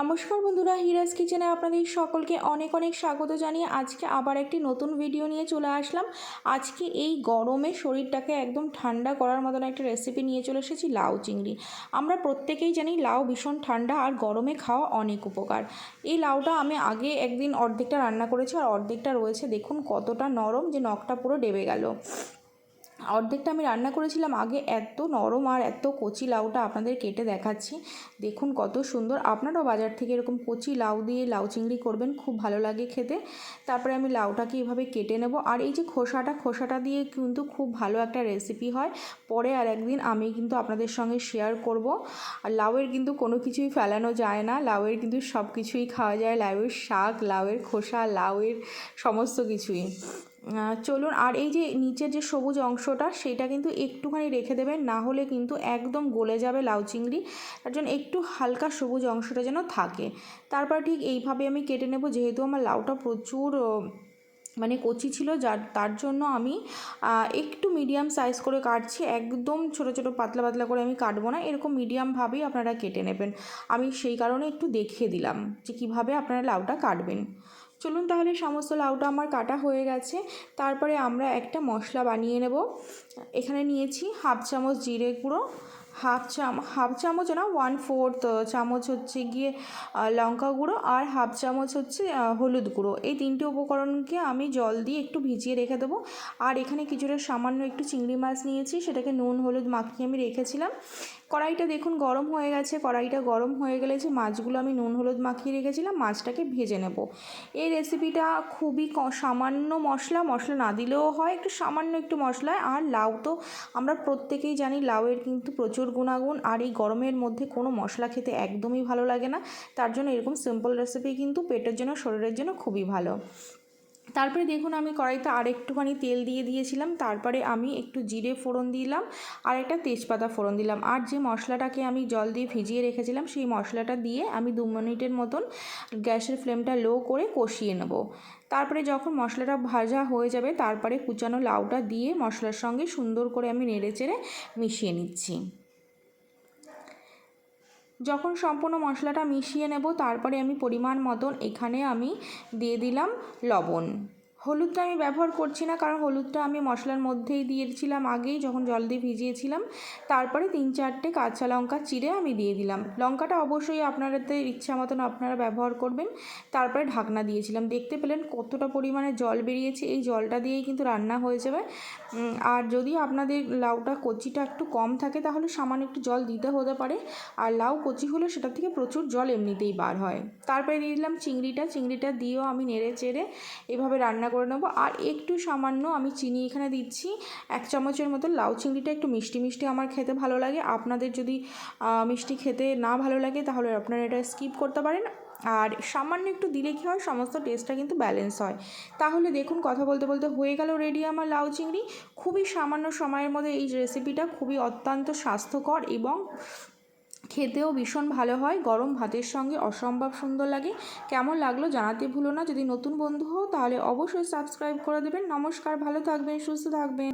নমস্কার বন্ধুরা, হিরাজ কিচেনে আপনাদের সকলকে অনেক অনেক স্বাগত জানিয়ে আজকে আবার একটি নতুন ভিডিও নিয়ে চলে আসলাম। আজকে এই গরমে শরীরটাকে একদম ঠান্ডা করার মতন একটা রেসিপি নিয়ে চলে এসেছি, লাউ চিংড়ি। আমরা প্রত্যেকেই জানি লাউ ভীষণ ঠান্ডা আর গরমে খাওয়া অনেক উপকার। এই লাউটা আমি আগে একদিন অর্ধেকটা রান্না করেছি আর অর্ধেকটা রয়েছে, দেখুন কতটা নরম যে নখটা পুরো ডেবে গেল। অর্ধেকটা আমি রান্না করেছিলাম, আগে এত নরম আর এত কচি লাউটা আপনাদের কেটে দেখাচ্ছি। দেখুন কত সুন্দর। আপনারাও বাজার থেকে এরকম কচি লাউ দিয়ে লাউ চিংড়ি করবেন, খুব ভালো লাগে খেতে। তারপরে আমি লাউটাকে এভাবে কেটে নেব। আর এই যে খোসাটা খোসাটা দিয়ে কিন্তু খুব ভালো একটা রেসিপি হয়। পরে আর একদিন আমি কিন্তু আপনাদের সঙ্গে শেয়ার করব। আর লাউয়ের কিন্তু কোনো কিছুই ফেলানো যায় না। লাউয়ের কিন্তু সব কিছুই খাওয়া যায়। লাউয়ের শাক, লাউয়ের খোসা, লাউয়ের সমস্ত কিছুই। চলুন, আর এই যে নিচের যে সবুজ অংশটা, সেটা কিন্তু একটুখানি রেখে দেবেন, না হলে কিন্তু একদম গলে যাবে লাউ চিংড়ি। তার জন্য একটু হালকা সবুজ অংশটা যেন থাকে। তারপর ঠিক এইভাবে আমি কেটে নেব, যেহেতু আমার লাউটা প্রচুর মানে কচি ছিল, যার, তার জন্য আমি একটু মিডিয়াম সাইজ করে কাটছি। একদম ছোট ছোট পাতলা পাতলা করে আমি কাটবো না, এরকম মিডিয়ামভাবেই আপনারা কেটে নেবেন। আমি সেই কারণে একটু দেখিয়ে দিলাম যে কীভাবে আপনারা লাউটা কাটবেন। চলুন তাহলে সমস্ত লাউটা আমার কাটা হয়ে গেছে। তারপরে আমরা একটা মশলা বানিয়ে নেব। এখানে নিয়েছি হাফ চামচ জিরে গুঁড়ো, হাফ চাম, হাফ চামচ না ওয়ান ফোর্থ চামচ হচ্ছে গিয়ে লঙ্কা গুঁড়ো আর হাফ চামচ হচ্ছে হলুদ গুঁড়ো। এই তিনটে উপকরণকে আমি জল দিয়ে একটু ভিজিয়ে রেখে দেবো। আর এখানে কিছুটা সামান্য একটু চিংড়ি মাছ নিয়েছি, সেটাকে নুন, হলুদ মাখিয়ে আমি রেখেছিলাম। কড়াইটা দেখুন গরম হয়ে গেছে, কড়াইটা গরম হয়ে গেলে যে মাছগুলো আমি নুন হলুদ মাখিয়ে রেখেছিলাম, মাছটাকে ভেজে নেব। এই রেসিপিটা খুবই সামান্য মশলা মশলা না দিলেও হয়, একটু সামান্য একটু মশলায়, আর লাউ তো আমরা প্রত্যেকেই জানি লাউয়ের কিন্তু প্রচুর গুণাগুণ, আর এই গরমের মধ্যে কোনো মশলা খেতে একদমই ভালো লাগে না। তার জন্য এরকম সিম্পল রেসিপি কিন্তু পেটের জন্য, শরীরের জন্য খুবই ভালো। তারপরে দেখুন আমি কড়াইতে আর একটুখানি তেল দিয়ে দিয়েছিলাম, তারপরে আমি একটু জিরে ফোড়ন দিলাম, আর একটা তেজপাতা ফোড়ন দিলাম। আর যে মশলাটাকে আমি জল দিয়ে ভিজিয়ে রেখেছিলাম, সেই মশলাটা দিয়ে আমি দু মিনিটের মতন গ্যাসের ফ্লেমটা লো করে কষিয়ে নেব। তারপরে যখন মশলাটা ভাজা হয়ে যাবে, তারপরে কুচানো লাউটা দিয়ে মশলার সঙ্গে সুন্দর করে আমি নেড়ে চেড়ে মিশিয়ে নিচ্ছি। যখন সম্পূর্ণ মশলাটা মিশিয়ে নেব তারপরে আমি পরিমাণ মতন এখানে আমি দিয়ে দিলাম লবণ। হলুদটা আমি ব্যবহার করছি না, কারণ হলুদটা আমি মশলার মধ্যেই দিয়েছিলাম আগেই, যখন জল দিয়ে ভিজিয়েছিলাম। তারপরে তিন চারটে কাঁচা লঙ্কা চিড়ে আমি দিয়ে দিলাম। লঙ্কাটা অবশ্যই আপনারাতে ইচ্ছা মতন আপনারা ব্যবহার করবেন। তারপরে ঢাকনা দিয়েছিলাম। দেখতে পেলেন কতটা পরিমাণে জল বেরিয়েছে। এই জলটা দিয়েই কিন্তু রান্না হয়ে যাবে। আর যদি আপনাদের লাউটা কচিটা একটু কম থাকে, তাহলে সামান্য একটু জল দিতে হতে পারে। আর লাউ কচি হলে সেটা থেকে প্রচুর জল এমনিতেই বার হয়। তারপরে দিয়ে দিলাম চিংড়িটা। চিংড়িটা দিয়েও আমি নেড়ে চেড়ে এভাবে রান্না করে নেব। আর একটু সামান্য আমি চিনি এখানে দিচ্ছি। এক চামচের মতো লাউ চিংড়িটা একটু মিষ্টি মিষ্টি আমার খেতে ভালো লাগে। আপনাদের যদি মিষ্টি খেতে না ভালো লাগে তাহলে আপনারা এটা স্কিপ করতে পারেন। আর সামান্য একটু দিলে কী হয়, সমস্ত টেস্টটা কিন্তু ব্যালেন্স হয়। তাহলে দেখুন, কথা বলতে বলতে হয়ে গেল রেডি আমার লাউ চিংড়ি। খুবই সামান্য সময়ের মধ্যে এই রেসিপিটা খুবই অত্যন্ত স্বাস্থ্যকর এবং খেতেও ভীষণ ভালো হয়। গরম ভাতের সঙ্গে অসম্ভব সুন্দর লাগে। কেমন লাগল জানাতে ভুলো না। যদি নতুন বন্ধু হও তাহলে অবশ্যই সাবস্ক্রাইব করে দেবেন। নমস্কার, ভালো থাকবেন, সুস্থ থাকবেন।